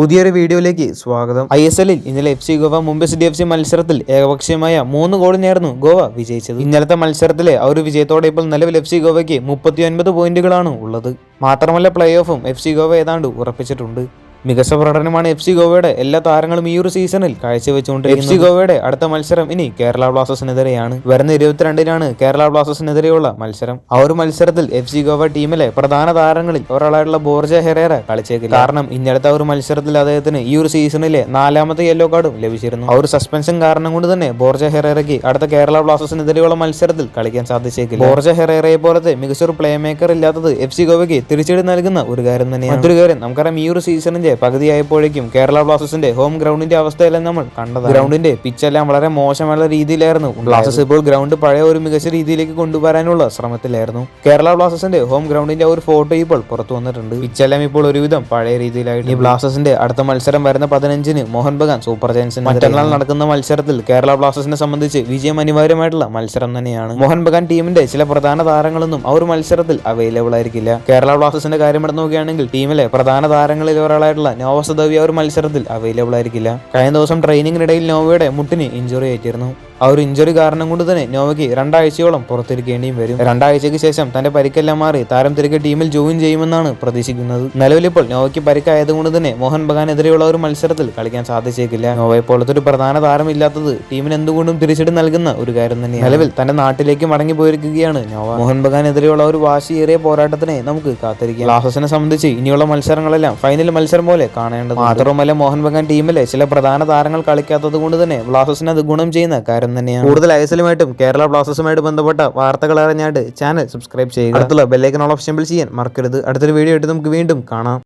പുതിയൊരു വീഡിയോയിലേക്ക് സ്വാഗതം. ഐ എസ് എല്ലിൽ ഇന്നലെ F C Goa Mumbai city F C മത്സരത്തിൽ ഏകപക്ഷീയമായ മൂന്ന് ഗോളിനായിരുന്നു ഗോവ വിജയിച്ചത്. ഇന്നലത്തെ മത്സരത്തിലെ ആ ഒരു വിജയത്തോടെ ഇപ്പോൾ നിലവിൽ എഫ് സി ഗോവയ്ക്ക് മുപ്പത്തി ഒൻപത് പോയിന്റുകളാണ് ഉള്ളത്. മാത്രമല്ല പ്ലേ ഓഫും എഫ് സി ഗോവ ഏതാണ്ട് ഉറപ്പിച്ചിട്ടുണ്ട്. മികച്ച പ്രകടനമാണ് എഫ് സി ഗോവയുടെ എല്ലാ താരങ്ങളും ഈ ഒരു സീസണിൽ കാഴ്ചവെച്ചുകൊണ്ടിരിക്കുന്നത്. എഫ് സി ഗോവയുടെ അടുത്ത മത്സരം ഇനി കേരള ബ്ലാസ്റ്റേഴ്സിനെതിരെയാണ് വരുന്ന ഇരുപത്തിരണ്ടിനാണ് കേരള ബ്ലാസ്റ്റേഴ്സിനെതിരെയുള്ള മത്സരം. ആ ഒരു മത്സരത്തിൽ എഫ് സി ഗോവ ടീമിലെ പ്രധാന താരങ്ങളിൽ ഒരാളായിട്ടുള്ള ബോർജ ഹെറേറ കളിച്ചേക്കില്ല. കാരണം ഇന്നലത്തെ ഒരു മത്സരത്തിൽ അദ്ദേഹത്തിന് ഈ ഒരു സീസണിലെ നാലാമത്തെ യെല്ലോ കാർഡും ലഭിച്ചിരുന്നു. ആ ഒരു സസ്പെൻഷൻ കാരണം കൊണ്ട് തന്നെ ബോർജ ഹെറേറയ്ക്ക് അടുത്ത കേരള ബ്ലാസ്റ്റേഴ്സിനെതിരെയുള്ള മത്സരത്തിൽ കളിക്കാൻ സാധിച്ചേക്കില്ല. ബോർജ ഹെറേറയെ പോലത്തെ മികച്ചൊരു പ്ലേ മേക്കർ ഇല്ലാത്തത് എഫ് സി ഗോവയ്ക്ക് തിരിച്ചടി നൽകുന്ന ഒരു കാര്യം തന്നെയാണ്. മറ്റൊരു കാര്യം നമുക്കറിയാം ഈ ഒരു സീസണിന്റെ പകുതിയായപ്പോഴേക്കും കേരള ബ്ലാസ്റ്റേഴ്സിന്റെ ഹോം ഗ്രൗണ്ടിന്റെ അവസ്ഥയെല്ലാം നമ്മൾ കണ്ടത് ഗ്രൗണ്ടിന്റെ പിച്ചെല്ലാം വളരെ മോശമായ രീതിയിലായിരുന്നു. ബ്ലാസ്റ്റേഴ്സ് ഇപ്പോൾ ഗ്രൗണ്ട് പഴയ ഒരു മികച്ച രീതിയിലേക്ക് കൊണ്ടുവരാനുള്ള ശ്രമത്തിലായിരുന്നു. കേരള ബ്ലാസ്റ്റേഴ്സിന്റെ ഹോം ഗ്രൗണ്ടിന്റെ ഒരു ഫോട്ടോ ഇപ്പോൾ പുറത്തു വന്നിട്ടുണ്ട്. പിച്ചെല്ലാം ഇപ്പോൾ ഒരുവിധം പഴയ രീതിയിലായിട്ട് ഈ ബ്ലാസ്റ്റേഴ്സിന്റെ അടുത്ത മത്സരം വരുന്ന പതിനഞ്ചിന് മോഹൻ ബഗാൻ സൂപ്പർ ജയൻസിന് മറ്റന്നാൾ നടക്കുന്ന മത്സരത്തിൽ കേരള ബ്ലാസ്റ്റേഴ്സിനെ സംബന്ധിച്ച് വിജയം അനിവാര്യമായിട്ടുള്ള മത്സരം തന്നെയാണ്. മോഹൻ ബഗാൻ ടീമിന്റെ ചില പ്രധാന താരങ്ങളൊന്നും ആ ഒരു മത്സരത്തിൽ അവൈലബിൾ ആയിരിക്കില്ല. കേരള ബ്ലാസ്റ്റേഴ്സിന്റെ കാര്യം എടുത്ത് നോക്കുകയാണെങ്കിൽ ടീമിലെ പ്രധാന താരങ്ങളിൽ ഒരാളായിട്ടുള്ള നോവസദവി ആ ഒരു മത്സരത്തിൽ അവൈലബിൾ ആയിരിക്കില്ല. കഴിഞ്ഞ ദിവസം ട്രെയിനിങ്ങിനിടയിൽ നോവയുടെ മുട്ടിന് ഇഞ്ചുറി ആയിട്ടിരുന്നു. ആ ഒരു ഇഞ്ചുറി കാരണം കൊണ്ട് തന്നെ നോവയ്ക്ക് രണ്ടാഴ്ചയോളം പുറത്തിരിക്കേണ്ടിയും വരും. രണ്ടാഴ്ചയ്ക്ക് ശേഷം തന്റെ പരിക്കെല്ലാം മാറി താരം തിരികെ ടീമിൽ ജോയിൻ ചെയ്യുമെന്നാണ് പ്രതീക്ഷിക്കുന്നത്. നിലവിലിപ്പോൾ നോവയ്ക്ക് പരിക്കായതുകൊണ്ട് തന്നെ മോഹൻ ബഗാനെതിരെയുള്ള ഒരു മത്സരത്തിൽ കളിക്കാൻ സാധിച്ചേക്കില്ല. നോവയെ പോലത്തെ ഒരു പ്രധാന താരമില്ലാത്തത് ടീമിന് എന്തുകൊണ്ടും തിരിച്ചടി നൽകുന്ന ഒരു കാര്യം തന്നെയാണ്. നിലവിൽ തന്റെ നാട്ടിലേക്ക് മടങ്ങി പോയിരിക്കുകയാണ് നോവ. മോഹൻ ബഗാനെതിരെയുള്ള ഒരു വാശിയേറിയ പോരാട്ടത്തിനെ നമുക്ക് കാത്തിരിക്കാം. ബ്ലാസ്റ്റേഴ്സിനെ സംബന്ധിച്ച് ഇനിയുള്ള മത്സരങ്ങളെല്ലാം ഫൈനൽ മത്സരം പോലെ കാണേണ്ടത് മാത്രവുമല്ല മോഹൻ ബഗാൻ ടീമിലെ ചില പ്രധാന താരങ്ങൾ കളിക്കാത്തത് കൊണ്ട് തന്നെ ബ്ലാസസിന് അത് ഗുണം ചെയ്യുന്ന കാര്യം തന്നെയാണ്. കൂടുതൽ ഐസലുമായിട്ടും കേരള ബ്ലാസ്റ്റേഴ്സുമായിട്ട് ബന്ധപ്പെട്ട വാർത്തകൾ അറിഞ്ഞായിട്ട് ചാനൽ സബ്സ്ക്രൈബ് ചെയ്യുക. അടുത്തുള്ള ബെല്ലൈക്കൻ ഓൾ ഓപ്ഷൻ ചെയ്യാൻ മറക്കരുത്. അടുത്തൊരു വീഡിയോ ആയിട്ട് നമുക്ക് വീണ്ടും കാണാം.